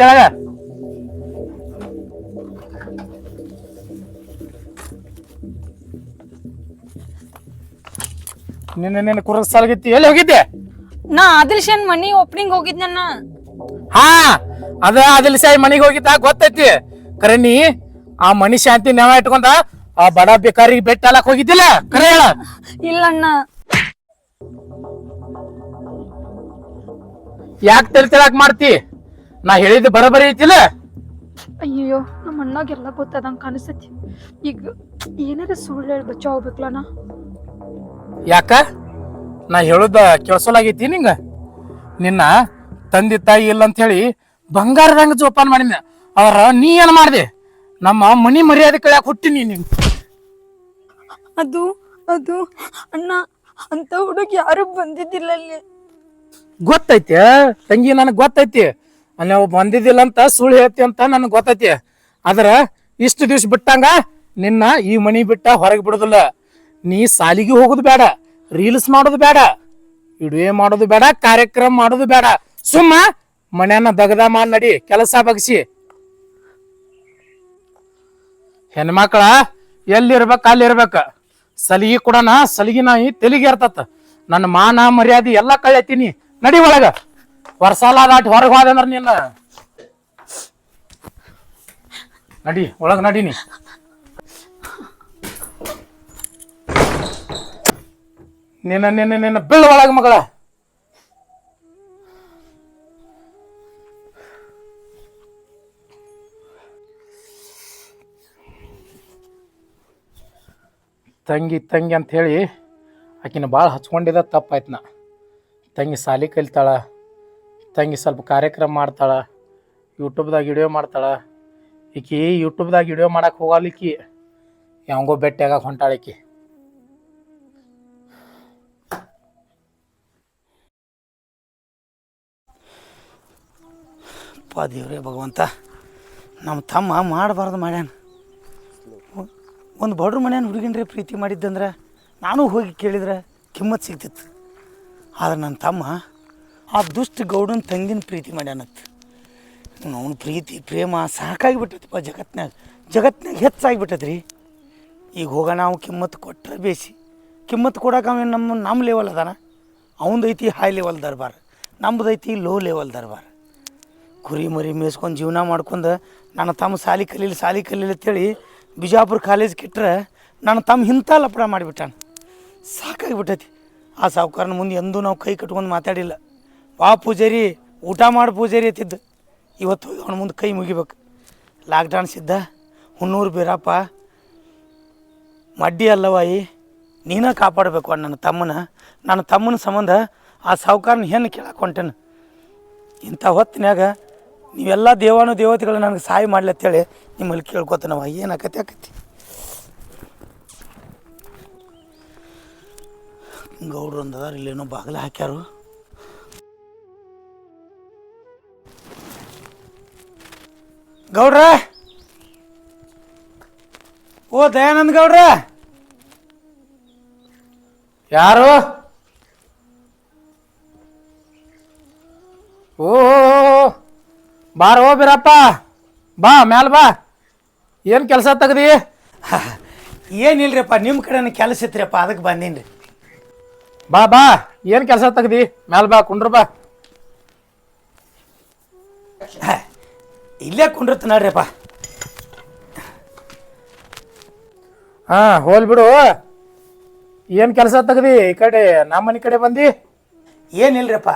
ತೆಳಗ. ನಿನ್ನ ನಿನ್ನ ಕುರದ ಸಾಲಗಿತ್ತಿ. ಎಲ್ಲಿ ಹೋಗಿದ್ದೆ? ನಾ ಆದಿಲ್ ಶೇನ್ ಮನಿ ಓಪನಿಂಗ್ ಹೋಗಿದ್ನ ಹಾ ಅದ ಆದಿಲ್ ಸಾಯಿ ಮನಿಗೆ ಹೋಗಿದ್ದ ಗೊತ್ತೈತಿ. ಕರೆ ನೀ ಆ ಮನಿ ಶಾಂತಿ ನೆವ ಇಟ್ಕೊಂಡ ಆ ಬಡ ಬೇಕಾರಿ ಬೆಟ್ಟ ಹಾಲಕ್ ಹೋಗಿದ್ದಿಲ್ಲ? ಕರೆ ಹೇಳ. ಇಲ್ಲಣ್ಣ. ಯಾಕೆ ತಲೆ ತೆಳಕ್ ಮಾಡ್ತಿ? ನಾ ಹೇಳಿದ್ದು ಬರಬರಿ ಐತಿಲ್ಲ? ಅಯ್ಯೋ ನಮ್ಮ ಅಣ್ಣಗೆಲ್ಲ ಗೊತ್ತದಂಗ ಕಾಣಿಸ್ತೈತಿ. ಈಗ ಏನಾರ ಸುಳ್ಳು ಹೇಳಿ ಬಚಾವ್ ಹೋಗ್ಬೇಕಲ್ಲ ನಾ? ಯಾಕ? ನಾ ಹೇಳುದ ಕೆಲ್ಸಲಾಗೈತಿ ನಿಂಗ? ನಿನ್ನ ತಂದೆ ತಾಯಿ ಇಲ್ಲ ಅಂತ ಹೇಳಿ ಬಂಗಾರದಂಗ ಜೋಪಾನ ಮಾಡಿನ ಅವ್ರ ನೀ ಏನ್ ಮಾಡ್ದೆ? ನಮ್ಮ ಮನಿ ಮರ್ಯಾದೆ ಕಳ್ಯಾಕ ಹುಟ್ಟಿ ನೀನ್. ಅದು ಅದು ಅಣ್ಣ ಅಂತ ಹುಡುಗ ಯಾರು ಬಂದಿದ್ದಿಲ್ಲ ಅಲ್ಲಿ? ಗೊತ್ತೈತಿ ತಂಗಿ ನನಗ್ ಗೊತ್ತೈತಿ. ನೀವು ಬಂದಿದ್ದಿಲ್ಲ ಅಂತ ಸುಳ್ಳು ಹೇಳ್ತಿ ಅಂತ ನನಗೆ ಗೊತ್ತೈತಿ. ಆದ್ರ ಇಷ್ಟು ದಿವ್ಸ ಬಿಟ್ಟಂಗ ನಿನ್ನ ಈ ಮನಿ ಬಿಟ್ಟ ಹೊರಗೆ ಬಿಡುದಿಲ್ಲ. ನೀ ಸಾಲಿಗೆ ಹೋಗುದು ಬೇಡ, ರೀಲ್ಸ್ ಮಾಡೋದು ಬೇಡ, ಇಡುವೆ ಮಾಡೋದು ಬೇಡ, ಕಾರ್ಯಕ್ರಮ ಮಾಡೋದು ಬೇಡ. ಸುಮ್ಮ ಮನೆಯನ್ನ ದಗದ ಮಾಡಿ ನಡಿ, ಕೆಲಸ ಬಗ್ಸಿ. ಹೆಣ್ಮಕ್ಳ ಎಲ್ಲಿರ್ಬೇಕು ಅಲ್ಲಿ ಇರ್ಬೇಕ ಸಲಿಗೆ ಕೊಡೋಣ ಸಲಿಗೆ ನಾಯಿ ತೆಲಿಗೆ ಇರ್ತತ್ತ ನನ್ನ ಮಾನ ಮರ್ಯಾದೆ ಎಲ್ಲ ಕಳೆತೀನಿ ನಡಿ ಒಳಗ. ವರ್ಷಾಲ ದಾಟಿ ಹೊರಗೆ ಹೋದೆ ನಿನ್ನ. ನಡಿ, ಒಳಗ ನಡೀನಿ ನಿನ್ನ ನಿನ್ನ ನಿನ್ನ ಬಿಳ್ ಒಳಗ ಮಗಳ. ತಂಗಿ ತಂಗಿ ಅಂತ ಹೇಳಿ ಆಕಿನ ಭಾಳ ಹಚ್ಕೊಂಡಿದ್ದ ತಪ್ಪಾಯ್ತು ನಾ. ತಂಗಿ ಸಾಲಿ ಕಲಿತಾಳ. ತಂಗಿ ಸ್ವಲ್ಪ ಕಾರ್ಯಕ್ರಮ ಮಾಡ್ತಾಳೆ, ಯೂಟ್ಯೂಬ್ದಾಗ ವಿಡಿಯೋ ಮಾಡ್ತಾಳೆ. ಈಕಿ ಯೂಟ್ಯೂಬ್ದಾಗ ವಿಡಿಯೋ ಮಾಡಕ್ಕೆ ಹೋಗಲಿಕ್ಕಿ ಯಾವಂಗೋ ಭೇಟಿಯಾಗ ಹೊಂಟಾಳಿಕಿ ಅಪ್ಪ ದೇವ್ರೇ ಭಗವಂತ ನಮ್ಮ ತಮ್ಮ ಮಾಡಬಾರ್ದು ಮಾಡ್ಯಾನ. ಒಂದು ಬಡ್ರ ಮನೆಯನ್ನು ಹುಡುಗಿನ್ರಿ ಪ್ರೀತಿ ಮಾಡಿದ್ದಂದ್ರೆ, ನಾನು ಹೋಗಿ ಕೇಳಿದ್ರೆ ಕಿಮ್ಮತ್ತು ಸಿಗ್ತಿತ್ತು. ಆದ್ರೆ ನನ್ನ ತಮ್ಮ ಆ ದುಷ್ಟ ಗೌಡನ ತಂಗಿನ ಪ್ರೀತಿ ಮಾಡ್ಯಾನತ್. ಅವನ ಪ್ರೀತಿ, ಪ್ರೇಮ ಸಾಕಾಗಿಬಿಟ್ಟೈತಪ್ಪ ಜಗತ್ತಿನಾಗ ಜಗತ್ತಿನಾಗ ಹೆಚ್ಚಾಗಿಬಿಟ್ಟೈತೆ ರೀ ಈಗ ಹೋಗೋಣ ನಾವು ಕಿಮ್ಮತ್ತು ಕೊಟ್ಟರೆ ಬೇಸಿ. ಕಿಮ್ಮತ್ತು ಕೊಡಕ್ಕೆ ಅವನು ನಮ್ಮ ನಮ್ಮ ಲೆವೆಲ್ ಅದಾನ? ಅವಂದು ಐತಿ ಹೈ ಲೆವೆಲ್ ದರ್ಬಾರ್. ನಮ್ದು ಐತಿ ಲೋ ಲೆವೆಲ್ ದರ್ಬಾರ್. ಕುರಿ ಮರಿ ಮೇಯಿಸ್ಕೊಂಡು ಜೀವನ ಮಾಡ್ಕೊಂಡು ನನ್ನ ತಮ್ಮ ಸಾಲಿ ಕಲೀಲಿ ಸಾಲಿ ಕಲೀಲಿ ಅಂತೇಳಿ ಬಿಜಾಪುರ ಕಾಲೇಜ್ ಇಟ್ಟರೆ ನನ್ನ ತಮ್ಮ ಇಂಥ ಲಪಡ ಮಾಡಿಬಿಟ್ಟಾನ. ಸಾಕಾಗಿಬಿಟ್ಟೈತಿ. ಆ ಸಾವುಕಾರನ ಮುಂದೆ ಎಂದೂ ನಾವು ಕೈ ಕಟ್ಕೊಂಡು ಮಾತಾಡಿಲ್ಲ. ವಾ ಪೂಜಾರಿ, ಊಟ ಮಾಡಿ ಪೂಜಾರಿ ಎತ್ತಿದ್ದು ಇವತ್ತು ಅವನ ಮುಂದೆ ಕೈ ಮುಗಿಬೇಕು. ಲಾಕ್ಡೌನ್ ಸಿದ್ದ. ಹುನ್ನೂರು ಬೀರಪ್ಪ. ಮಡ್ಡಿ ಅಲ್ಲವಾಯಿ, ನೀನೇ ಕಾಪಾಡಬೇಕು ಅಣ್ಣ ನನ್ನ ತಮ್ಮನ. ನನ್ನ ತಮ್ಮನ ಸಂಬಂಧ ಆ ಸಾವುಕಾರನ ಹೆಣ್ಣು ಕೇಳಕ್ಕೆ ಹೊಂಟೇನು ಇಂಥ ಹೊತ್ತಿನಾಗ ನೀವೆಲ್ಲ ದೇವಾನು ದೇವತೆಗಳು ನನಗೆ ಸಹಾಯ ಮಾಡ್ಲತ್ತೇಳಿ ಅಂತೇಳಿ ನಿಮ್ಮಲ್ಲಿ ಕೇಳ್ಕೊತ ನಾವು ಏನಾಕತಿ, ಆಕತಿ? ಗೌಡ್ರು ಅಂದದಾರ ಇಲ್ಲೇನೋ ಬಾಗಿಲು ಹಾಕ್ಯಾರು. ಗೌಡ್ರ? ಓ ದಯಾನಂದ ಗೌಡ್ರ? ಯಾರು? ಓ ಬಾರೋ ಬೀರಪ್ಪ. ಬಾ ಮ್ಯಾಲ ಬಾ. ಏನು ಕೆಲಸ ತೆಗ್ದಿ? ಏನಿಲ್ರಿಪ್ಪ ನಿಮ್ಮ ಕಡೆನ ಕೆಲಸ ಇತ್ರಿಪ್ಪ ಅದಕ್ಕೆ ಬಂದೀನಿ ಬಾ ಬಾ. ಏನು ಕೆಲಸ ತೆಗ್ದಿ? ಮ್ಯಾಲ ಬಾ ಕುಂಡ್ರ ಬಾ. ಇಲ್ಲೇ ಕುಂಡಿರ್ತ ನೋಡ್ರಿಪ್ಪ. ಹಾ ಹೋಲ್ ಬಿಡು. ಏನು ಕೆಲಸ ತೆಗ್ದಿ? ಈ ಕಡೆ ನಮ್ಮ ಮನೆ ಕಡೆ ಬಂದಿ? ಏನಿಲ್ರಪ್ಪ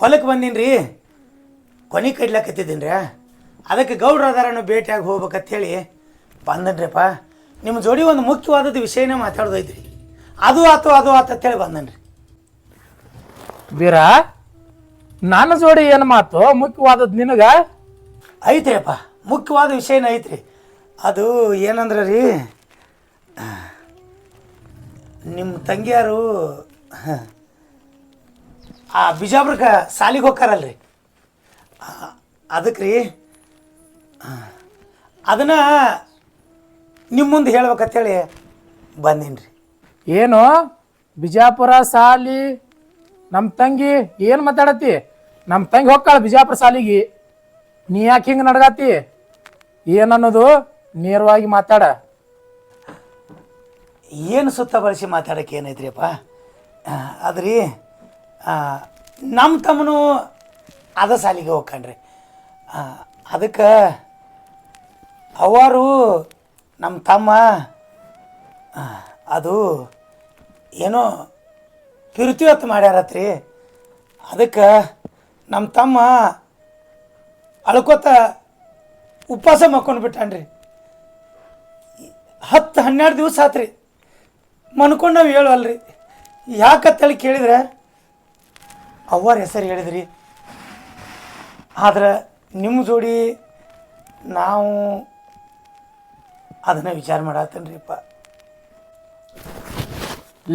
ಹೊಲಕ್ಕೆ ಬಂದೀನಿ ಕೊನೆ ಕಡ್ಲಾಕತ್ತಿದ್ದೀನಿ ರೀ ಅದಕ್ಕೆ ಗೌಡ್ರ ಅದಾರನ್ನು ಭೇಟಿಯಾಗಿ ಹೋಗ್ಬೇಕಂತೇಳಿ ಬಂದನ್ರಿಪ್ಪ. ನಿಮ್ಮ ಜೋಡಿ ಒಂದು ಮುಖ್ಯವಾದದ್ದು ವಿಷಯನೇ ಮಾತಾಡೋದೈತ್ರಿ ಅದು ಆತು ಅದು ಆತು ಅಂತೇಳಿ ಬಂದನ್ರಿ. ಬೀರ ನನ್ನ ಜೋಡಿ ಏನು ಮಾತು? ಮುಖ್ಯವಾದದ್ದು ನಿನಗ? ಐತ್ರಿಪ್ಪ ಮುಖ್ಯವಾದ ವಿಷಯನ ಐತ್ರಿ. ಅದು ಏನಂದ್ರೆ ರೀ ನಿಮ್ಮ ತಂಗಿಯಾರು, ಆ ಬಿಜಾಪುರಕ್ಕೆ ಸಾಲಿಗೆ ರೀ ಅದಕ್ಕೆ ರೀ ಅದನ್ನು ನಿಮ್ಮ ಮುಂದೆ ಹೇಳ್ಬೇಕಂತೇಳಿ ಬಂದೀನಿ ರೀ ಏನು? ಬಿಜಾಪುರ ಸಾಲಿ ನಮ್ಮ ತಂಗಿ ಏನು ಮಾತಾಡತ್ತಿ ನಮ್ಮ ತಂಗಿ ಹೋಗ್ತಾಳೆ ಬಿಜಾಪುರ ಸಾಲಿಗೆ. ನೀ ಯಾಕೆ ಹಿಂಗೆ ನಡ್ಗಾತಿ? ಏನನ್ನೋದು ನೇರವಾಗಿ ಮಾತಾಡ. ಏನು ಸುತ್ತ ಬಳಸಿ ಮಾತಾಡೋಕೆ ಏನೈತ್ರಿಯಪ್ಪ? ಅದ್ರಿ ನಮ್ಮ ತಮ್ಮನು ಅದ ಸಾಲಿಗೆ ಹೋಗ್ಕಂಡ್ರಿ ಅದಕ್ಕೆ ಅವರು ನಮ್ಮ ತಮ್ಮ ಅದು ಏನೋ ಪಿರುತಿವತ್ತು ಮಾಡ್ಯಾರತ್ರಿ. ಅದಕ್ಕೆ ನಮ್ಮ ತಮ್ಮ ಅಳ್ಕೋತ ಉಪವಾಸ ಮಾಡ್ಕೊಂಡು ಬಿಟ್ಟಾನ್ರಿ ಹತ್ತು ಹನ್ನೆರಡು ದಿವಸ ಆತ್ರಿ. ಮನ್ಕೊಂಡು ನಾವು ಹೇಳುವಲ್ರಿ. ಯಾಕತ್ತೇಳಿ ಕೇಳಿದ್ರೆ, ಅವ್ವಾರ ಹೆಸರು ಹೇಳಿದ್ರಿ. ಆದ್ರೆ ನಿಮ್ಮ ಜೋಡಿ ನಾವು ಅದನ್ನ ವಿಚಾರ ಮಾಡತ್ತೇನ್ರಿ ಅಪ್ಪ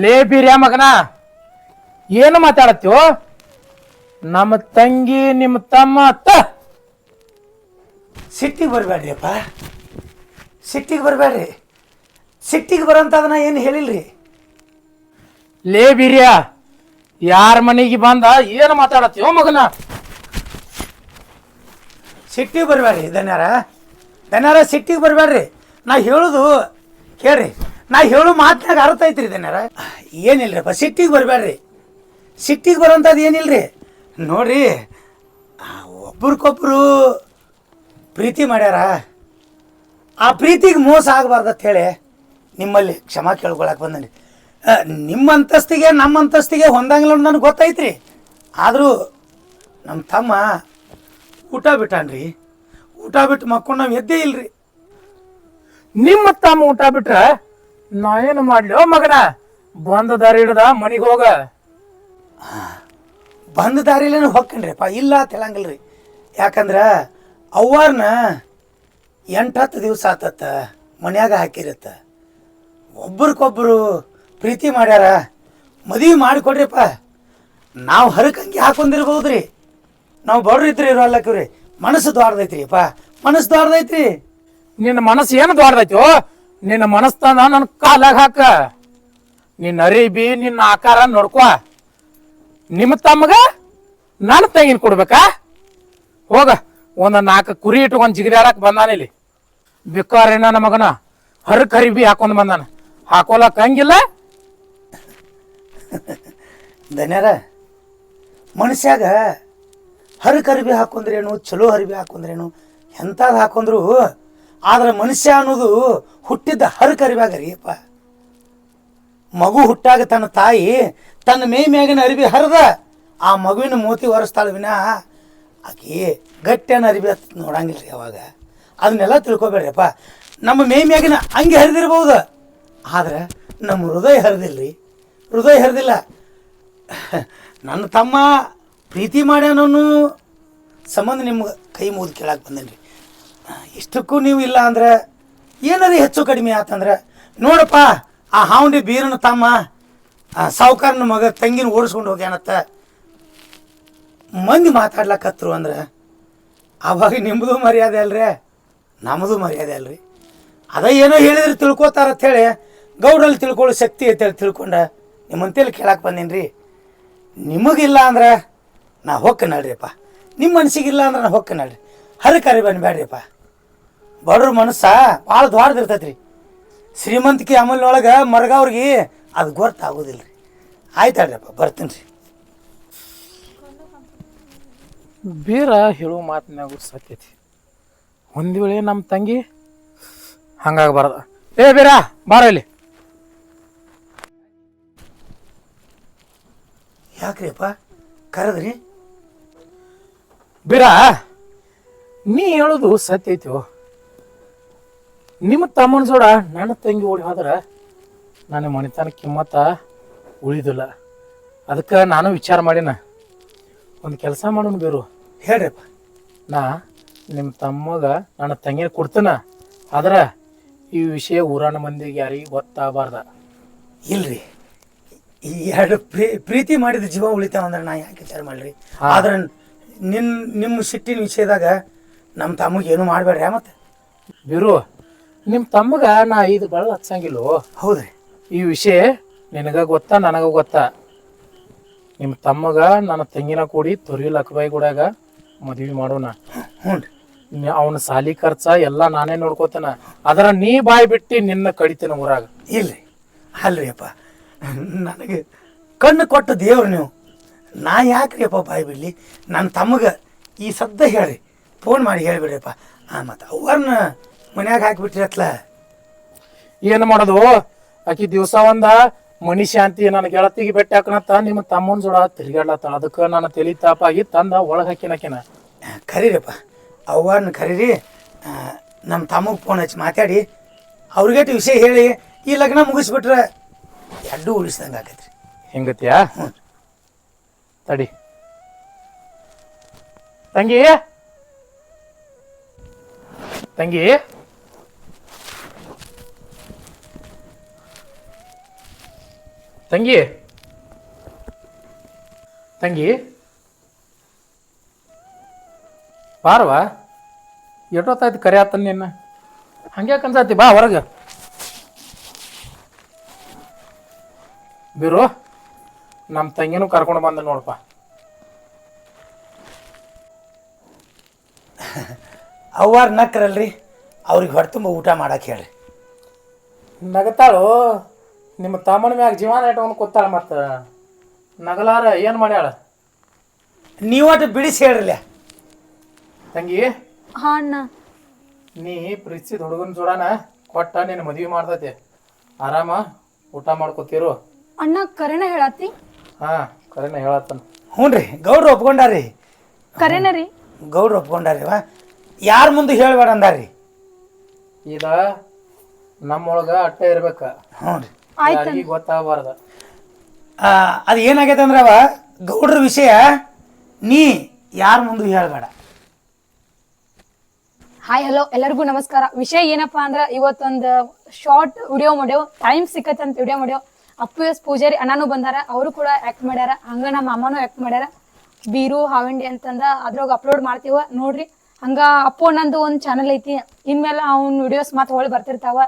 ಲೇ ಬೀರ್ಯ ಮಗನ, ಏನು ಮಾತಾಡತ್ತೀವೋ ನಮ್ಮ ತಂಗಿ, ನಿಮ್ಮ ತಮ್ಮ ಅತ್ತ ಸಿಟ್ಟಿಗೆ ಬರಬೇಡ್ರಿಯಪ್ಪ. ಸಿಟ್ಟಿಗೆ ಬರಬೇಡ್ರಿ. ಸಿಟ್ಟಿಗೆ ಬರೋಂಥದನ್ನ ಏನು ಹೇಳಿಲ್ರಿ? ಲೇ ಬೀರ್ಯ ಯಾರ ಮನೆಗೆ ಬಂದ ಏನು ಮಾತಾಡತ್ತೀವೋ ಮಗನ? ಸಿಟ್ಟಿಗೆ ಬರಬೇಡ್ರಿ ಧನ್ಯಾರ. ಧನ್ಯಾರ ಸಿಟ್ಟಿಗೆ ಬರಬೇಡ್ರಿ. ನಾ ಹೇಳೋದು ಕೇಳ್ರಿ ನಾ ಹೇಳೋ ಮಾತಿನಾಗ ಅರ್ಥ ಐತ್ರಿ ಧನ್ಯಾರ. ಏನಿಲ್ರಿಪ್ಪ ಸಿಟ್ಟಿಗೆ ಬರಬೇಡ್ರಿ. ಸಿಟ್ಟಿಗೆ ಬರೋಂಥದ್ದು ಏನಿಲ್ರಿ? ನೋಡ್ರಿ ಒಬ್ರಿಗೊಬ್ರು ಪ್ರೀತಿ ಮಾಡ್ಯಾರ? ಆ ಪ್ರೀತಿಗೆ ಮೋಸ ಆಗಬಾರ್ದು ಹೇಳಿ ನಿಮ್ಮಲ್ಲಿ ಕ್ಷಮಾ ಕೇಳ್ಕೊಳಕ್ಕೆ ಬಂದನಿ. ನಿಮ್ಮ ಅಂತಸ್ತಿಗೆ ನಮ್ಮ ಅಂತಸ್ತಿಗೆ ಹೊಂದಂಗಿಲ್ಲ ಅಂತ ನನಗೆ ಗೊತ್ತೈತ್ರಿ. ಆದರೂ ನಮ್ಮ ತಮ್ಮ ಊಟ ಬಿಟ್ಟಾನ್ರಿ. ಊಟ ಬಿಟ್ಟು ಮಕ್ಕೊಂಡು ನಾವು ಎದ್ದೇ ಇಲ್ರಿ. ನಿಮ್ಮ ತಮ್ಮ ಊಟ ಬಿಟ್ರೆ ನಾ ಏನು ಮಾಡ್ಲಿ? ಮಗನ ಬಂದ ದಾರಿ ಹಿಡ್ದ ಮನೆಗೆ ಹೋಗ. ಬಂದ ದಾರಿಲೇನು ಹೊಕ್ಕನ್ರಿಪ್ಪ ಇಲ್ಲ ಅಂತ ರೀ ಯಾಕಂದ್ರೆ ಅವ್ವಾರನ್ನ ಎಂಟು ಹತ್ತು ದಿವಸ ಆತತ್ತ, ಮನ್ಯಾಗ ಹಾಕಿರತ್ತ. ಒಬ್ರಿಗೊಬ್ಬರು ಪ್ರೀತಿ ಮಾಡ್ಯಾರ, ಮದುವೆ ಮಾಡಿಕೊಡ್ರಿಪ್ಪ. ನಾವು ಹರಕಂಗಿ ಹಾಕೊಂಡಿರ್ಬೋದು ರೀ ನಾವು ಬಡ್ರು ಇದ್ರಿ ಇರೋಲ್ಲಕ್ಕಿವ್ರಿ ಮನಸ್ಸು ದ್ವಾರದೈತ್ರಿಪ್ಪ. ಮನಸ್ಸು ದ್ವಾರದೈತ್ರಿ. ನಿನ್ನ ಮನಸ್ಸು ಏನು ದ್ವಾರದೈತೋ? ನಿನ್ನ ಮನಸ್ತಾನ ನನ್ನ ಕಾಲಾಗ ಹಾಕ. ನಿನ್ನ ಅರಿಬಿ, ನಿನ್ನ ಆಕಾರ ನೋಡ್ಕೊ. ನಿಮ್ಮ ತಮ್ಮಗ ನನ್ನ ತಂಗಿನ ಕೊಡ್ಬೇಕಾ? ಹೋಗ. ಒಂದ ನಾಲ್ಕು ಕುರಿ ಇಟ್ಕೊಂಡು ಜಿಗಿದಾಡಕ್ ಬಂದಾನ ಇಲ್ಲಿ. ಬಿಕ್ಕಾರೇನ ನನ್ನ ಮಗನ ಹರ ಖರೀಬಿ ಹಾಕೊಂಡು ಬಂದಾನ. ಹಾಕೋಲಕ್ ಹಂಗಿಲ್ಲ. ಧನ್ಯರ ಮನುಷ್ಯಾಗ ಹರ ಖರೀಬಿ ಹಾಕೊಂಡ್ರೇನು ಚಲೋ ಅರಿವಿ ಹಾಕೊಂಡ್ರೇನು ಎಂಥದ್ದು ಹಾಕೊಂಡ್ರು ಆದ್ರೆ ಮನುಷ್ಯ ಅನ್ನೋದು ಹುಟ್ಟಿದ್ದ ಹರ ಕರಿಬ್ಯಾಗ ರೀ ಅಪ್ಪ ಮಗು ಹುಟ್ಟಾಗ ತನ್ನ ತಾಯಿ ತನ್ನ ಮೇ ಮ್ಯಾಗಿನ ಅರಿವಿ ಹರಿದ, ಆ ಮಗುವಿನ ಮೋತಿ ಒರೆಸ್ತಾಳ ವಿನ. ಆಕಿ ಗಟ್ಟಿ ಅರಿವಿ ಹತ್ ನೋಡಂಗಿಲ್ಲ ರೀ ಅವಾಗ. ಅದನ್ನೆಲ್ಲ ತಿಳ್ಕೊಬೇಡ್ರಿಪ್ಪ. ನಮ್ಮ ಮೇ ಮ್ಯಾಗಿನ ಹಂಗೆ ಹರಿದಿರ್ಬೋದು. ಆದ್ರೆ ನಮ್ಮ ಹೃದಯ ಹರಿದಿಲ್ಲ ಹೃದಯ ಹರಿದಿಲ್ಲ. ನನ್ನ ತಮ್ಮ ಪ್ರೀತಿ ಮಾಡ್ಯಾನೂ ಸಂಬಂಧ ನಿಮ್ಗೆ ಕೈ ಮುಗಿದು ಕೇಳಕ್ಕೆ ಬಂದೇನಿ ರೀ ಇಷ್ಟಕ್ಕೂ ನೀವು ಇಲ್ಲ ಅಂದ್ರೆ ಏನದು ಹೆಚ್ಚು ಕಡಿಮೆ ಆತಂದ್ರೆ? ನೋಡಪ್ಪ, ಆ ಹಾವಂಡಿ ಬೀರನ ತಮ್ಮ ಸಾವುಕಾರನ ಮಗ ತಂಗಿನ ಓಡಿಸ್ಕೊಂಡು ಹೋಗ್ಯಾನತ್ತ. ಮಂದಿ ಮಾತಾಡ್ಲಕತ್ರು ಅಂದ್ರೆ ಆವಾಗ ನಿಮ್ಮದು ಮರ್ಯಾದೆ ಅಲ್ರಿ ನಮ್ಮದು ಮರ್ಯಾದೆ ಅಲ್ರಿ. ಅದ ಏನೋ ಹೇಳಿದ್ರೆ ತಿಳ್ಕೊತಾರ ಹೇಳಿ ಗೌಡಲ್ಲಿ ತಿಳ್ಕೊಳ್ಳೋ ಶಕ್ತಿ ಐತೆ ತಿಳ್ಕೊಂಡ ನಿಮ್ಮಂತೇಳಿ ಕೇಳಕ್ಕೆ ಬಂದೀನಿ ರೀ ನಿಮಗಿಲ್ಲ ಅಂದ್ರೆ ನಾ ಹೊಕ್ಕ ನಡ್ರಿಪ್ಪ. ನಿಮ್ಮ ಮನಸ್ಸಿಗಿಲ್ಲ ಅಂದ್ರೆ ನಾ ಹೊಕ್ಕ ನಡ್ರಿ. ಹರಕರಿ ಬಂದು ಬೇಡ್ರಿಪ್ಪ ಬಡ್ರ ಮನಸ್ಸ ಭಾಳ ದ್ವಾರದಿರ್ತೈತೆ ರೀ ಶ್ರೀಮಂತಿಕೆ ಅಮಲ್ನೊಳಗೆ ಮರ್ಗವ್ರಿಗೆ ಅದು ಗೊತ್ತಾಗೋದಿಲ್ಲ ರೀ ಆಯ್ತು ಬರ್ತೀನಿ ರೀ ಬೀರ ಹೇಳೋ ಮಾತಿನಾಗೂ ಸತ್ಯತಿ ಒಂದ್ ವೇಳೆ ನಮ್ಮ ತಂಗಿ ಹಂಗಾಗಬಾರ್ದು. ಏ ಬೀರ ಬಾರ ಇಲ್ಲಿ. ಯಾಕ್ರಿ ಅಪ್ಪ ಕರೆದ್ರಿ? ಬೀರ ನೀ ಹೇಳೋದು ಸತ್ಯ ಐತಿ ನಿಮ್ಮ ತಮ್ಮನ ಜೋಡ ನನ್ನ ತಂಗಿ ಓಡಿ ಹೋದ್ರೆ ನನ್ನ ಮನೆತನ ಕಿಮ್ಮತ್ತ ಉಳಿದಿಲ್ಲ. ಅದಕ್ಕೆ ನಾನು ವಿಚಾರ ಮಾಡಿನ. ಒಂದು ಕೆಲಸ ಮಾಡೋಣ ಬೇರು. ಹೇಳ್ರಿಪ್ಪ. ನಾ ನಿಮ್ಮ ತಮ್ಮಗ ನನ್ನ ತಂಗಿನ ಕೊಡ್ತೇನೆ ಆದ್ರೆ ಈ ವಿಷಯ ಊರಾನ ಮಂದಿಗೆ ಯಾರಿಗೆ ಗೊತ್ತಾಗಬಾರ್ದ. ಇಲ್ರಿ. ಈ ಎರಡು ಪ್ರೀ ಪ್ರೀತಿ ಮಾಡಿದ ಜೀವ ಉಳಿತಾವ ಅಂದ್ರೆ ನಾ ಯಾಕೆ ವಿಚಾರ ಮಾಡ್ರಿ? ಆದ್ರೆ ನಿನ್ ನಿಮ್ಮ ಸಿಟ್ಟಿನ ವಿಷಯದಾಗ ನಮ್ಮ ತಮ್ಮಗೆ ಏನು ಮಾಡಬೇಡ್ರಿ ಮತ್ತೆ? ಬಿರು ನಿಮ್ಮ ತಮ್ಮಗ ನಾ ಇದು ಬಳ ಹಚ್ಚಂಗಿಲ್ಲೋ? ಹೌದ್ರಿ. ಈ ವಿಷಯ ನಿನಗ ಗೊತ್ತಾ ನನಗ ಗೊತ್ತಾ? ನಿಮ್ಮ ತಮ್ಮಗ ನನ್ನ ತಂಗಿನ ಕೂಡಿ ತೊರಿ ಲಕ್ಬಾಯಿ ಗುಡಾಗ ಮದ್ವಿ ಮಾಡೋಣ. ಹ್ಞೂ ರೀ ಅವನ ಸಾಲಿ ಖರ್ಚ ಎಲ್ಲ ನಾನೇ ನೋಡ್ಕೋತೇನ. ಅದರ ನೀ ಬಾಯಿ ಬಿಟ್ಟು ನಿನ್ನ ಕಡಿತೀನಿ ಊರಾಗ. ಇಲ್ಲ ಅಲ್ರಿಯಪ್ಪ. ನನಗೆ ಕಣ್ಣು ಕೊಟ್ಟ ದೇವ್ರು ನೀವು. ನಾ ಯಾಕ್ರಿ ಅಪ್ಪ ಬಾಯಿ ಬಿಡ್ಲಿ? ನನ್ನ ತಮಗೆ ಈ ಸದ್ದ ಹೇಳಿ ಫೋನ್ ಮಾಡಿ ಹೇಳಿಬಿಡ್ರಿಯಪ್ಪ. ಆ ಮತ್ತು ಅವ್ರನ್ನ ಮನ್ಯಾಗ ಹಾಕಿಬಿಟ್ರತ್ಲ ಏನು ಮಾಡೋದು? ಆಕಿ ದಿವಸ ಒಂದ ಮನಿ ಶಾಂತಿ ನನ್ನ ಗೆಳತಿಗೆ ಬೆಟ್ಟ ಹಾಕಣತ್ತ ನಿಮ್ಮ ತಮ್ಮನ ಜೋಡ ತಿರ್ಗಾಡ್ಲತ್ತಾಳ ಅದಕ್ಕೆ ನನ್ನ ತಲಿ ತಾಪಾಗಿ ತಂದ ಒಳಗ್ ಹಾಕಿನಕಿನ. ಕರೀರಪ್ಪ ಅವ್ವನ ಕರೀರಿ. ನಮ್ಮ ತಮ್ಮಗೆ ಫೋನ್ ಹಚ್ಚಿ ಮಾತಾಡಿ. ಅವ್ರಿಗೆ ವಿಷಯ ಹೇಳಿ ಈ ಲಗ್ನ ಮುಗಿಸ್ಬಿಟ್ರೆ ಎರಡು ಉಳಿಸ್ದಂಗೆ ಆಕೈತ್ರಿ. ಹೆಂಗತ್ಯಾ? ತಡಿ. ತಂಗಿ. ತಂಗಿ. ತಂಗಿ. ತಂಗಿ. ಬಾರವಾ ಎಷ್ಟೊತ್ತಾಯ್ತು ಕರೆ ಆತನ್ ನಿನ್ನ? ಹಂಗೆ ಅನ್ಸತಿ ಬಾ ಹೊರಗೆ. ಬೀರು ನಮ್ಮ ತಂಗಿನೂ ಕರ್ಕೊಂಡು ಬಂದ ನೋಡಪ್ಪ. ಅವ್ವಾರ ನಕ್ಕರಲ್ರಿ ಅವ್ರಿಗೆ ಹೊಟ್ಟೆ ತುಂಬ ಊಟ ಮಾಡಕ್ಕೆ ಹೇಳ್ರಿ. ನಗತಾಳು. ನಿಮ್ಮ ತಮ್ಮನ ಮ್ಯಾಗ ಜೀವನ ಇಟ್ಕೊಂಡು ಕೂತಾಳ ಮತ್ತ ನಗಲಾರ ಏನು ಮಾಡ್ಯಾಳ? ನೀವಟ್ಟು ಬಿಡಿಸಿ ಹೇಳ್ರಲ್ಲ. ತಂಗಿ ಹಾ ಅಣ್ಣ. ನೀ ಪ್ರೀತಿಸಿದ ಹುಡುಗನ ಜೋಡನ ಕೊಟ್ಟ ನಿನ್ನ ಮದುವೆ ಮಾಡ್ತೈತಿ. ಆರಾಮ ಊಟ ಮಾಡ್ಕೋತಿರು? ಅಣ್ಣ ಕರೆನ ಹೇಳತ್ತಿ? ಹಾ ಕರೆನ ಹೇಳತ್ತನ. ಹ್ಞೂ ರೀ ಗೌಡ್ರು ಒಪ್ಕೊಂಡಾರಿ. ಕರೆನ ರೀ? ಗೌಡ್ರು ಒಪ್ಕೊಂಡಾರಿ ವಾ ಯಾರ ಮುಂದೆ ಹೇಳಬೇಡ ಅಂದಾರಿ. ಇದ ನಮ್ಮೊಳಗ ಅಟ್ಟ ಇರ್ಬೇಕ. ಹ್ಞೂ ರೀ. ಯಾರಿಗೂ ಗೊತ್ತಾಗಬಾರ್ದ. ಆ, ಅದು ಏನಾಗೈತೆ ಅಂದ್ರೆ ಅವ ಗೌಡ್ರ ವಿಷಯ ನೀ ಯಾರ ಮುಂದೆ ಹೇಳಬೇಡ. ಹಾಯ್ ಹಲೋ ಎಲ್ಲರಿಗೂ ನಮಸ್ಕಾರ. ವಿಷಯ ಏನಪ್ಪಾ ಅಂದ್ರ ಇವತ್ತೊಂದು ಶಾರ್ಟ್ ವಿಡಿಯೋ ಮಾಡ್ಯೋ ಟೈಮ್ ಸಿಕ್ಕತ್ತೆ ಅಂತ ವಿಡಿಯೋ ಮಾಡ್ಯೋ ಅಪ್ಪು ಎಸ್ ಪೂಜಾರಿ ಅಣ್ಣನೂ ಬಂದಾರ. ಅವರು ಕೂಡ ಆಕ್ಟ್ ಮಾಡ್ಯಾರ. ಹಂಗ ನಮ್ಮ ಅಮ್ಮನೂ ಆಕ್ಟ್ ಮಾಡ್ಯಾರ. ಬೀರು ಹಾವಂಡಿ ಅಂತಂದ ಅದ್ರಾಗ ಅಪ್ಲೋಡ್ ಮಾಡ್ತೀವ. ನೋಡ್ರಿ. ಹಂಗ ಅಪ್ಪು ಅಣ್ಣಂದು ಒಂದು ಚಾನಲ್ ಐತಿ. ಇನ್ಮೇಲೆ ಅವ್ನ ವಿಡಿಯೋಸ್ ಮತ್ತೆ ಹೊಳ್ ಬರ್ತಿರ್ತಾವ.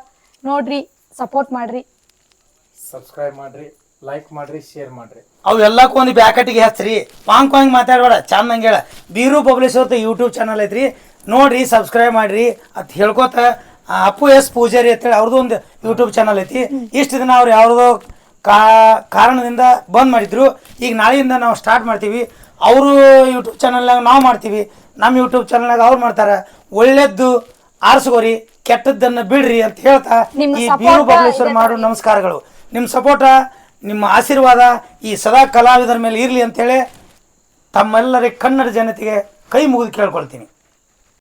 ನೋಡ್ರಿ ಸಪೋರ್ಟ್ ಮಾಡ್ರಿ. ಸಬ್ಸ್ಕ್ರೈಬ್ ಮಾಡ್ರಿ ಲೈಕ್ ಮಾಡ್ರಿ ಶೇರ್ ಮಾಡ್ರಿ. ಅವೆಲ್ಲಕ್ಕೂ ಒಂದು ಬ್ಯಾಕಟಿಗೆ ಹಚ್ಚ್ರಿ ಪಾಂಗ್ ಪಾಂಗ್ ಮಾತಾಡಬೇಡ ಚಂದಂಗೆ ಹೇಳ. ಬೀರು ಪಬ್ಲಿಷ್ ಅವ್ರದ್ದು ಯೂಟ್ಯೂಬ್ ಚಾನಲ್ ಐತ್ರಿ. ನೋಡ್ರಿ ಸಬ್ಸ್ಕ್ರೈಬ್ ಮಾಡ್ರಿ. ಅಂತ ಹೇಳ್ಕೊತ ಅಪ್ಪು ಎಸ್ ಪೂಜಾರಿ ಅಂತೇಳಿ ಅವ್ರದ್ದು ಒಂದು ಯೂಟ್ಯೂಬ್ ಚಾನಲ್ ಐತಿ. ಇಷ್ಟು ದಿನ ಅವ್ರು ಯಾವ್ದೋ ಕಾ ಕಾರಣದಿಂದ ಬಂದ್ ಮಾಡಿದ್ರು. ಈಗ ನಾಳೆಯಿಂದ ನಾವು ಸ್ಟಾರ್ಟ್ ಮಾಡ್ತೀವಿ. ಅವರು ಯೂಟ್ಯೂಬ್ ಚಾನಲ್ನಾಗ ನಾವು ಮಾಡ್ತೀವಿ. ನಮ್ಮ ಯೂಟ್ಯೂಬ್ ಚಾನಲ್ನಾಗ ಅವ್ರು ಮಾಡ್ತಾರೆ. ಒಳ್ಳೇದ್ದು ಆರಿಸ್ಕೋರಿ ಕೆಟ್ಟದ್ದನ್ನು ಬಿಡ್ರಿ ಅಂತ ಹೇಳ್ತಾ ನಿಮ್ಮ ಈ ಬೀರು ಪಬ್ಲಿಷರ್ ಮಾಡು ಮಾಡೋ ನಮಸ್ಕಾರಗಳು. ನಿಮ್ಮ ಸಪೋರ್ಟ, ನಿಮ್ಮ ಆಶೀರ್ವಾದ ಈ ಸದಾ ಕಲಾವಿದರ ಮೇಲೆ ಇರಲಿ ಅಂತೇಳಿ ತಮ್ಮೆಲ್ಲರಿಗೆ ಕನ್ನಡ ಜನತೆಗೆ ಕೈ ಮುಗಿದು ಕೇಳ್ಕೊಳ್ತೀನಿ.